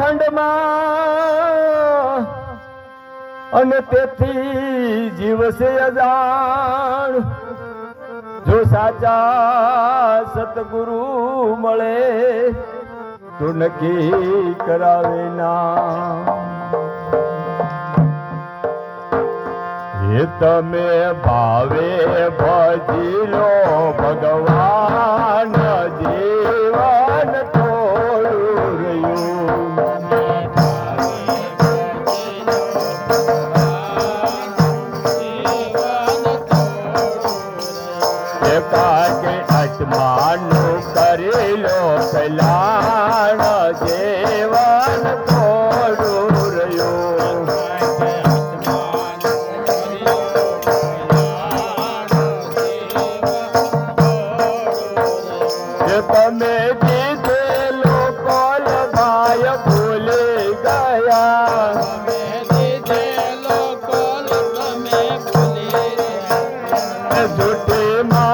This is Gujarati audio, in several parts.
ખંડમાં અને તેથી જીવશે અજાણ. જો સાચા સતગુરુ મળે, તો નક્કી કરાવે ના એ તમે ભાવે ભજી લો ભગવાન. માનું કરી લો કલાણ દેવાન થોડું રહ્યું. તમે કીધેલો કોલ ભાઈ ભૂલી ગયા. झूठे माँ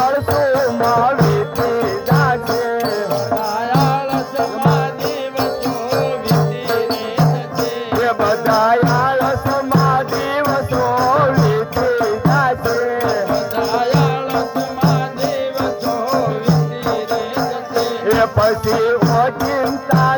अस माथे जा महादेव चोवीर बयास महादेव चोत महादेव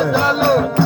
चलो